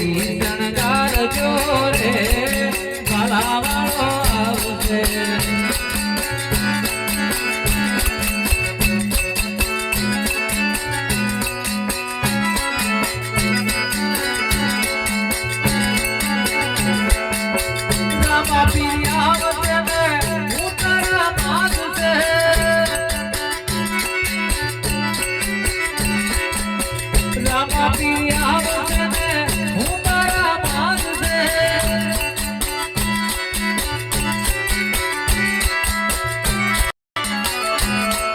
શણગાર જો રે ભલા વાળો આવશે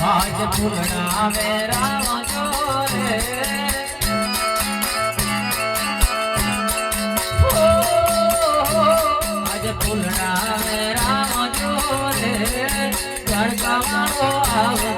આજ ફૂલડા મેરા વાંચો રે ફૂલડા મેરા વાંચો રે ગણકાવાનો આવો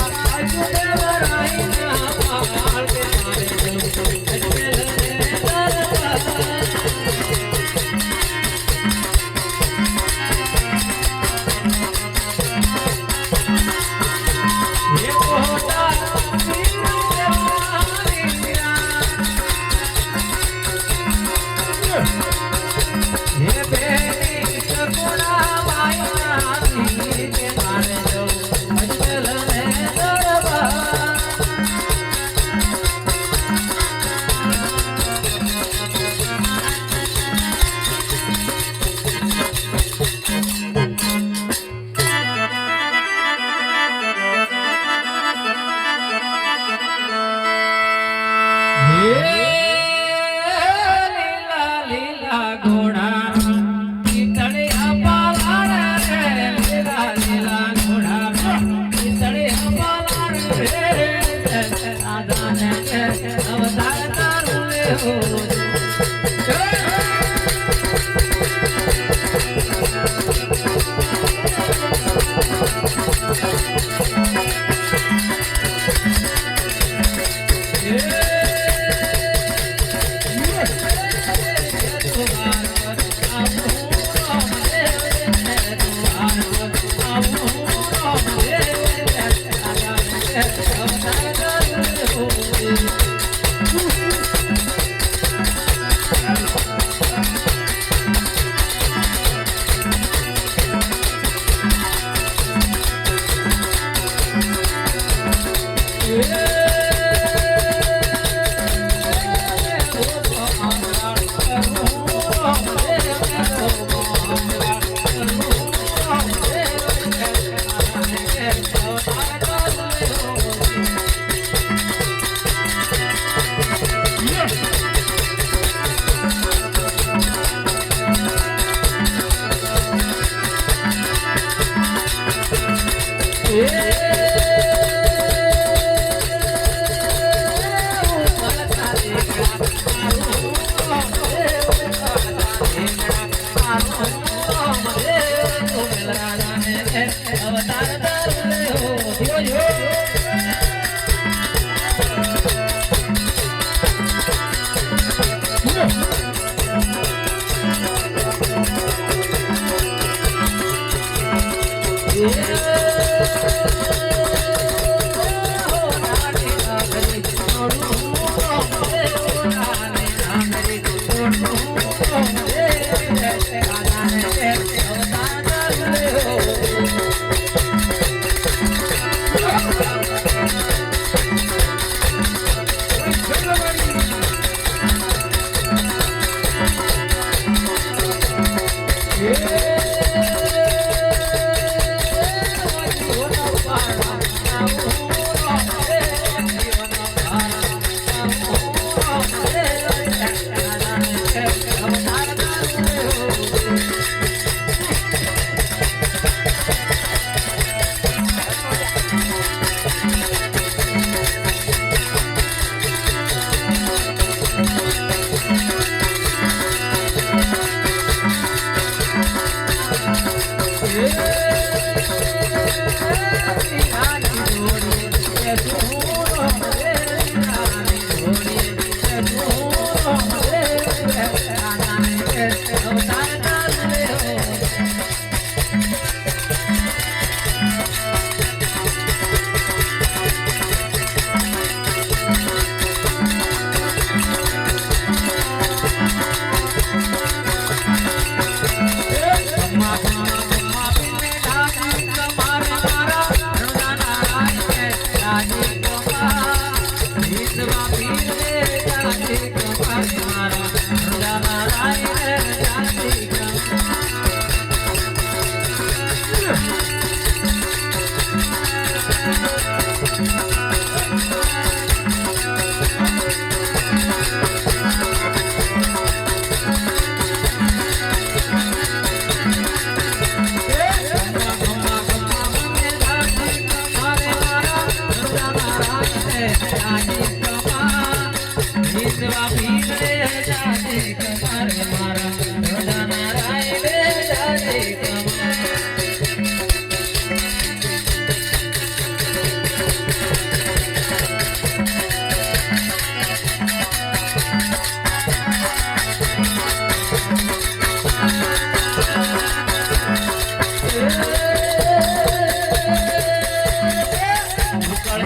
પાર Tiago. Yeah.